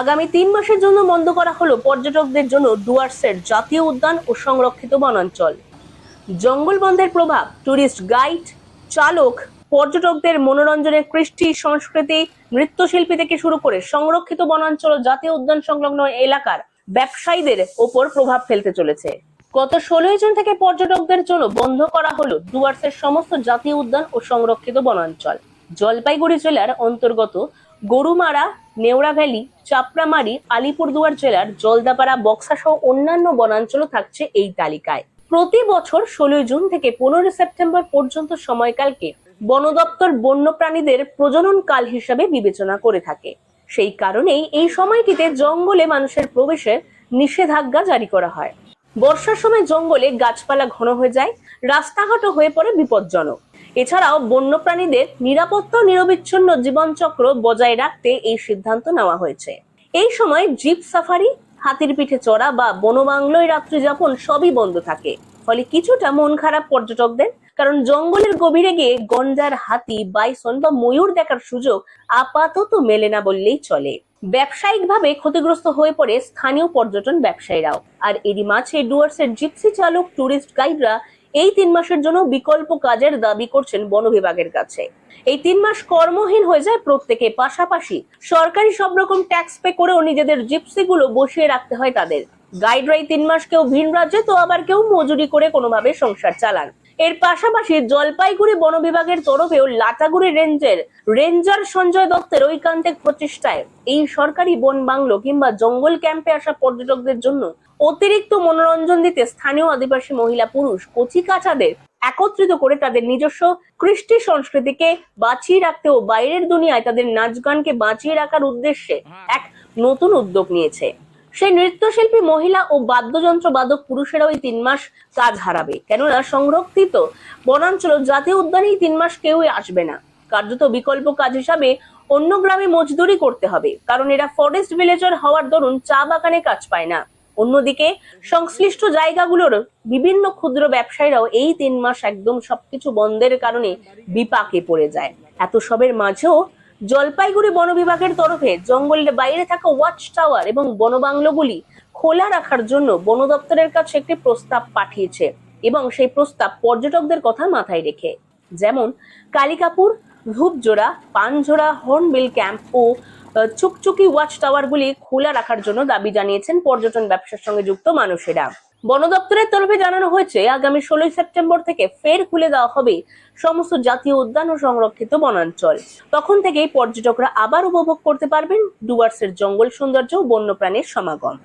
আগামী তিন মাসের জন্য বন্ধ করা হলো পর্যটকদের জন্য ডুয়ার্সের জাতীয় উদ্যান ও সংরক্ষিত বনাঞ্চল। জঙ্গল বন্ধের প্রভাব, টুরিস্ট গাইড, চালক, পর্যটকদের মনোরঞ্জনের কৃষ্টি, সংস্কৃতি, নৃত্যশিল্পী থেকে শুরু করে সংরক্ষিত বনাঞ্চল ও জাতীয় উদ্যান সংলগ্ন এলাকার ব্যবসায়ীদের ওপর প্রভাব ফেলতে চলেছে। গত ষোলোই জুন থেকে পর্যটকদের জন্য বন্ধ করা হলো ডুয়ার্সের সমস্ত জাতীয় উদ্যান ও সংরক্ষিত বনাঞ্চল। জলপাইগুড়ি জেলার অন্তর্গত গরুমারা নেওড়া ভ্যালি, চাপড়ামারি, আলিপুরদুয়ার জেলার জলদাপাড়া বক্সা সহ অন্যান্য বনাঞ্চলও থাকছে এই তালিকায়। প্রতি বছর ষোলোই জুন থেকে পনেরোই সেপ্টেম্বর পর্যন্ত সময়কালকে বন দপ্তর বন্যপ্রাণীদের প্রজনন কাল হিসাবে বিবেচনা করে থাকে। সেই কারণেই এই সময়টিতে জঙ্গলে মানুষের প্রবেশের নিষেধাজ্ঞা জারি করা হয়। বর্ষার সময় জঙ্গলে গাছপালা ঘন হয়ে যায়, রাস্তাঘাটও হয়ে পড়ে বিপজ্জনক। এছাড়াও বন্যপ্রাণীদের নিরাপত্তা নিরবিচ্ছিন্ন জীবনচক্র বজায় রাখতে এই সিদ্ধান্ত নেওয়া হয়েছে। এই সময় জিপ সাফারি, হাতির পিঠে চড়া বা বনবাংলোয় রাত্রি যাপন সবই বন্ধ থাকে। ফলে কিছুটা মন খারাপ পর্যটকদের, কারণ জঙ্গলের গভীরে গিয়ে গন্ডার হাতি, বাইসন বা ময়ূর দেখার সুযোগ আপাতত মেলে না বললেই চলে। ব্যবসায়িকভাবে ক্ষতিগ্রস্ত হয়ে পড়ে স্থানীয় পর্যটন ব্যবসায়ীরাও। আর এরই মাঝে ডুয়ার্সের জিপসি চালক ট্যুরিস্ট গাইডরা এই তিন মাসের জন্য বিকল্প কাজের দাবি করছেন বন বিভাগের কাছে। এই তিন মাস কর্মহীন হয়ে যায় প্রত্যেকে, পাশাপাশি সরকারি সব রকম ট্যাক্স পে করেও নিজেদের জিপসি গুলো বসিয়ে রাখতে হয় তাদের। গাইডরা এই তিন মাস কেউ ভিন রাজ্যে, তো আবার কেউ মজুরি করে কোনোভাবে সংসার চালান। এর পাশাপাশি জলপাইগুড়ি বন বিভাগের তরফেও লাটাগুড়ি রেঞ্জের রেঞ্জার সঞ্জয় দত্তের ঐকান্তিক প্রচেষ্টায় এই সরকারি বন বাংলো কিংবা জঙ্গল ক্যাম্পে আসা পর্যটকদের জন্য অতিরিক্ত মনোরঞ্জন দিতে স্থানীয় আদিবাসী মহিলা পুরুষ কচি কাচাদের একত্রিত করে তাদের নিজস্ব কৃষ্টি সংস্কৃতিকে বাঁচিয়ে রাখতে ও বাইরের দুনিয়ায় তাদের নাচ গানকে বাঁচিয়ে রাখার উদ্দেশ্যে এক নতুন উদ্যোগ নিয়েছে। সেই নৃত্যশিল্পী মহিলা ও বাদ্যযন্ত্র বাদক পুরুষেরাও এই তিন মাস কাজ হারাবে। কেননা সংরক্ষিত বনাঞ্চল জাতীয় উদ্যানে এই তিন মাস কেউই আসবে না। কার্যত বিকল্প কাজ হিসাবে অন্য গ্রামে মজদুরি করতে হবে। কারণ এরা ফরেস্ট ভিলেজার হওয়ার দরুন চা বাগানে কাজ পায় না। অন্যদিকে, সংশ্লিষ্ট জায়গাগুলোর বিভিন্ন ক্ষুদ্র ব্যবসায়ীরাও এই তিন মাস একদম সবকিছু বন্ধের কারণে বিপাকে পড়ে যায়। এত সবের মাঝেও জলপাইগুড়ি বন বিভাগের তরফে জঙ্গলের বাইরে থাকা ওয়াচ টাওয়ার এবং বনবাংলোগুলি খোলা রাখার জন্য বন দপ্তরের কাছে একটি প্রস্তাব পাঠিয়েছে এবং সেই প্রস্তাব পর্যটকদের কথা মাথায় রেখে। যেমন, কালিকাপুর, ধূপজোড়া, পানঝোড়া, হর্নবিল ক্যাম্প ও চুকচুকি ওয়াচ টাওয়ারগুলি খোলা রাখার জন্য দাবি জানিয়েছেন পর্যটন ব্যবসার সঙ্গে যুক্ত মানুষেরা। বন দপ্তরের তরফে জানানো হয়েছে, আগামী ষোলোই সেপ্টেম্বর থেকে ফের খুলে দেওয়া হবে সমস্ত জাতীয় উদ্যান ও সংরক্ষিত বনাঞ্চল। তখন থেকেই পর্যটকরা আবার উপভোগ করতে পারবেন ডুয়ার্সের জঙ্গল সৌন্দর্য ও বন্যপ্রাণীর সমাগম।